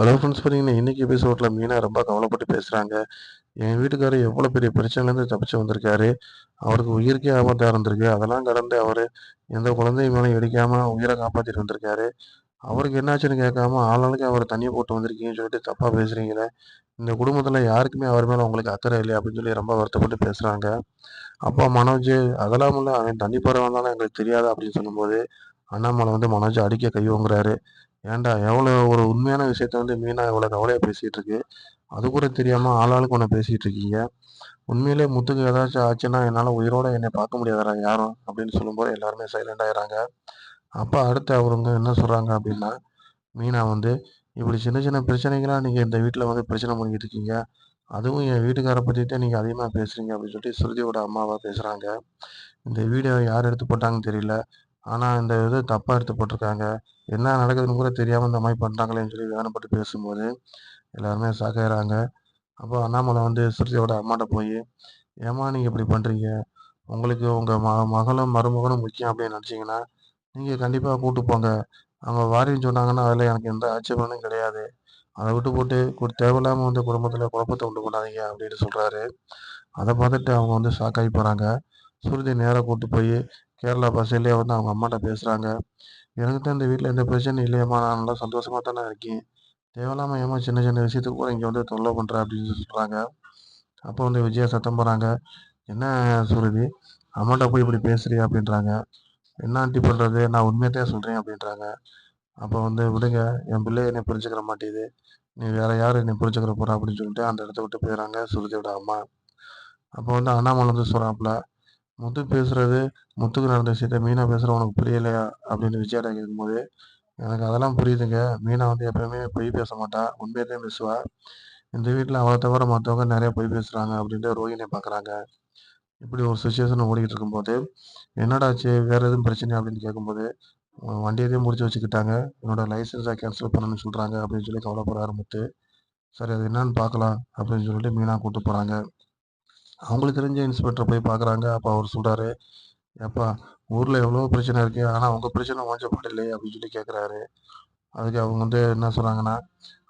Hello friends பார்த்தீங்கன்னா இன்றைக்கி எபிசோடில் மீனா ரொம்ப கவலைப்பட்டு பேசுகிறாங்க என் வீட்டுக்காரர் எவ்வளோ பெரிய பிரச்சனைலேருந்து தப்பிச்சு வந்திருக்காரு. அவருக்கு உயிருக்கே ஆபத்தாக இருந்திருக்கு. அதெல்லாம் கடந்து அவர் எந்த குழந்தையும் மேலே எடுக்காமல் உயிரை காப்பாற்றிட்டு வந்திருக்காரு. அவருக்கு என்னாச்சுன்னு கேட்காம ஆளாளுக்கு அவர் தண்ணியை போட்டு வந்திருக்கீங்கன்னு சொல்லிட்டு தப்பாக பேசுகிறீங்களே இந்த குடும்பத்தில் யாருக்குமே அவர் மேலே உங்களுக்கு அக்கறை இல்லை அப்படின்னு சொல்லி ரொம்ப வருத்தப்பட்டு பேசுகிறாங்க அப்பா மனோஜ் அதெல்லாம் இல்லை. அவன் தண்ணி போகிற வந்தாலும் எங்களுக்கு தெரியாது அப்படின்னு சொல்லும்போது அண்ணாமலை வந்து மனோஜ் அடிக்க கை வாங்குறாரு ஏன்டா எவ்வளோ ஒரு உண்மையான விஷயத்த வந்து மீனா எவ்வளோ கவலையாக பேசிகிட்டு இருக்கு அது கூட தெரியாமல் ஆளாளுக்கு ஒன்று பேசிகிட்டு இருக்கீங்க உண்மையிலே முத்துக்கு ஏதாச்சும் ஆச்சுன்னா என்னால் உயிரோட என்னை பார்க்க முடியாதரா யாரும் அப்படின்னு சொல்லும்போது எல்லாருமே சைலண்ட் ஆகிறாங்க அப்போ அடுத்து அவருங்க என்ன சொல்கிறாங்க அப்படின்னா மீனா வந்து இப்படி சின்ன சின்ன பிரச்சனைகளாக நீங்கள் இந்த வீட்டில் வந்து பிரச்சனை பண்ணிக்கிட்டு இருக்கீங்க. அதுவும் என் வீட்டுக்காரை பற்றிட்டு நீங்கள் அதிகமாக பேசுகிறீங்க அப்படின்னு சொல்லிட்டு ஸ்ருதியோட அம்மாவாக பேசுகிறாங்க இந்த வீடியோ யார் எடுத்து போட்டாங்கன்னு தெரியல. ஆனால் இந்த இது தப்பாக எடுத்து போட்டிருக்காங்க. என்ன நடக்குதுன்னு கூட தெரியாமல் இந்த மாதிரி பண்ணுறாங்களேன்னு சொல்லி வேதனைப்பட்டு பேசும்போது எல்லாருமே சாக்காயிறாங்க அப்போ அண்ணாமலை வந்து சுருதியோட அம்மாட்ட போய் ஏம்மா நீங்கள் இப்படி பண்ணுறீங்க உங்களுக்கு உங்கள் ம மகளும் மருமகனும் முக்கியம் அப்படின்னு நினச்சிங்கன்னா நீங்கள் கண்டிப்பாக கூப்பிட்டு போங்க. அவங்க வாரின்னு சொன்னாங்கன்னா அதில் எனக்கு எந்த ஆட்சேபனும் கிடையாது. அதை விட்டு போட்டு தேவையில்லாமல் வந்து குடும்பத்தில் குழப்பத்தை உண்டு பண்ணாதீங்க அப்படின்னு சொல்கிறாரு அதை பார்த்துட்டு அவங்க வந்து ஷாக்காகி போகிறாங்க சுருதி நேராக கூட்டு போய் கேரளா பாஷையிலே வந்து அவங்க அம்மாட்ட பேசுகிறாங்க எனக்கு தான் இந்த வீட்டில் எந்த பிரச்சனையும் இல்லையம்மா. நான் நல்லா சந்தோஷமாக தானே இருக்கேன். தேவையில்லாமல் ஏமா சின்ன சின்ன விஷயத்துக்கு கூட இங்கே வந்து தொல்லை பண்ணுற அப்படின்னு சொல்கிறாங்க அப்போ வந்து விஜயா சத்தம் போகிறாங்க என்ன சுருதி? அம்மாட்ட போய் இப்படி பேசுறியா? அப்படின்றாங்க. என்ன ஆண்டி பண்ணுறது நான் உண்மையை தான் சொல்கிறேன் அப்படின்றாங்க. அப்போ வந்து விடுங்க. என் பிள்ளை என்னை புரிஞ்சுக்கிற மாட்டேது நீ வேற யார் என்னை புரிஞ்சுக்கிற போகிறா அப்படின்னு சொல்லிட்டு அந்த இடத்த விட்டு போயிடறாங்க சுருதியோட அம்மா. அப்போ வந்து அண்ணாமலை வந்து சொல்கிறாப்புல முத்து பேசுறது முத்துக்கு நடந்த விஷயத்த மீனா பேசுகிற உனக்கு புரியலையா? அப்படின்னு விஜயாடா கேட்கும்போது எனக்கு அதெல்லாம் புரியுதுங்க. மீனா வந்து எப்பயுமே பொய் பேச மாட்டா. உண்மையை தான் பேசுவா. இந்த வீட்டில் அவளை தவிர மற்றவங்க நிறைய பொய் பேசுகிறாங்க அப்படின்ட்டு ரோஹினை பார்க்குறாங்க இப்படி ஒரு சுச்சுவேஷன் ஓடிக்கிட்டு இருக்கும்போது என்னடாச்சு வேறு எதுவும் பிரச்சனை அப்படின்னு கேட்கும்போது வண்டியதையும் முடிச்சு வச்சுக்கிட்டாங்க. என்னோட லைசன்ஸை கேன்சல் பண்ணணும்னு சொல்கிறாங்க அப்படின்னு சொல்லி கவலைப்படுறாரு முத்து. சரி அது என்னன்னு பார்க்கலாம் அப்படின்னு சொல்லிட்டு மீனா கூப்பிட்டு போகிறாங்க அவங்களுக்கு தெரிஞ்ச இன்ஸ்பெக்டர் போய் பார்க்குறாங்க அப்போ அவர் சொல்கிறாரு ஏப்பா ஊரில் எவ்வளோ பிரச்சனை இருக்குது ஆனால் உங்கள் பிரச்சனை கொஞ்சம் பாடலையே அப்படின்னு சொல்லி கேட்குறாரு அதுக்கு அவங்க வந்து என்ன சொல்கிறாங்கன்னா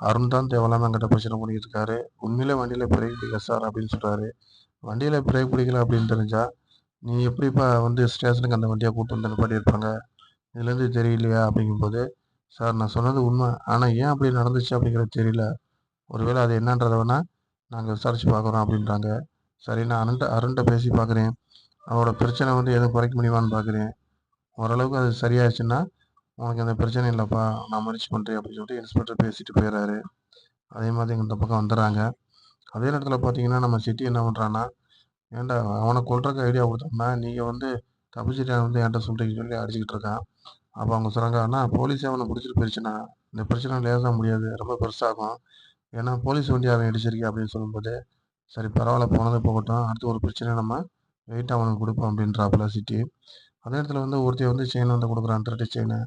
அருண் தான் தேவையில்லாமல் எங்கிட்ட பிரச்சனை பண்ணிக்கிட்டு இருக்காரு. உண்மையிலே வண்டியில் பிரேக் பிடிக்கல சார் அப்படின்னு சொல்கிறாரு வண்டியில் பிரேக் பிடிக்கல அப்படின்னு தெரிஞ்சால் நீ எப்படிப்பா வந்து ஸ்டேஷனுக்கு அந்த வண்டியை கூப்பிட்டு வந்து நிப்பாட்டி இதுலேருந்து தெரியலையா? அப்படிங்கும்போது சார் நான் சொன்னது உண்மை. ஆனால் ஏன் அப்படி நடந்துச்சு? அப்படிங்கிறது தெரியல. ஒருவேளை அது என்னன்றதை வேணால் நாங்கள் விசாரித்து பார்க்குறோம் அப்படின்றாங்க. சரி நான் அருண்ட அருண்கிட்ட பேசி பார்க்குறேன் அவரோட பிரச்சனை வந்து எதுவும் குறைக்க முடியுமான்னு பார்க்குறேன் ஓரளவுக்கு அது சரியாயிடுச்சுன்னா உனக்கு எந்த பிரச்சனையும் இல்லைப்பா நான் முயற்சி பண்ணுறேன் அப்படின்னு சொல்லிட்டு இன்ஸ்பெக்டர் பேசிட்டு போயிடுறாரு. அதே மாதிரி இந்த பக்கம் வந்துடுறாங்க. அதே நேரத்தில் பார்த்தீங்கன்னா நம்ம சிட்டி என்ன பண்ணுறான்னா ஏன்டா அவனை கொள்றதுக்கு ஐடியா கொடுத்தோம்னா நீங்கள் வந்து தப்பிச்சிட்டு வந்து என்கிட்ட சொல்கிறீங்கன்னு சொல்லி அடிச்சுக்கிட்டு இருக்கான். அப்போ அவங்க சொல்கிறாங்க போலீஸ் போலீஸே அவனை பிடிச்சிட்டு போயிடுச்சுன்னா இந்த பிரச்சனை லேசாக முடியாது ரொம்ப பெருசாகும். ஏன்னா போலீஸ் வண்டி அவன் அடிச்சிருக்கேன் அப்படின்னு சொல்லும்போது சரி பரவாயில்ல போனது போகட்டும். அடுத்து ஒரு பிரச்சனை நம்ம வெயிட் அவனுக்கு கொடுப்போம் அப்படின்றாப்புல சிட்டி. அதே இடத்துல வந்து ஒருத்தைய வந்து செயின் வந்து கொடுக்குறான் திருட்டு செயினை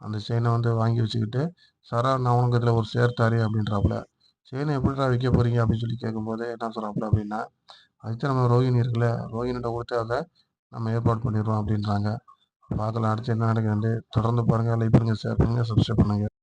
அந்த செயினை வந்து வாங்கி வச்சுக்கிட்டு சரா நான் உனக்கு இதில் ஒரு சேர்த்தாரு அப்படின்றாப்புல. செயினை எப்படிடா விற்க போகிறீங்க அப்படின்னு சொல்லி கேட்கும்போது என்ன சொல்கிறாப்புல அப்படின்னா அதுக்கு நம்ம ரோஹிணி இருக்குல்ல ரோஹிணிட்ட கொடுத்து அதை நம்ம ஏற்பாடு பண்ணிடுறோம் அப்படின்றாங்க. பார்க்கலாம் அடுத்து என்ன நடக்குதுன்னு. தொடர்ந்து பாருங்கள் லைக் பண்ணுங்கள் ஷேர் பண்ணுங்கள் சப்ஸ்கிரைப் பண்ணுங்கள்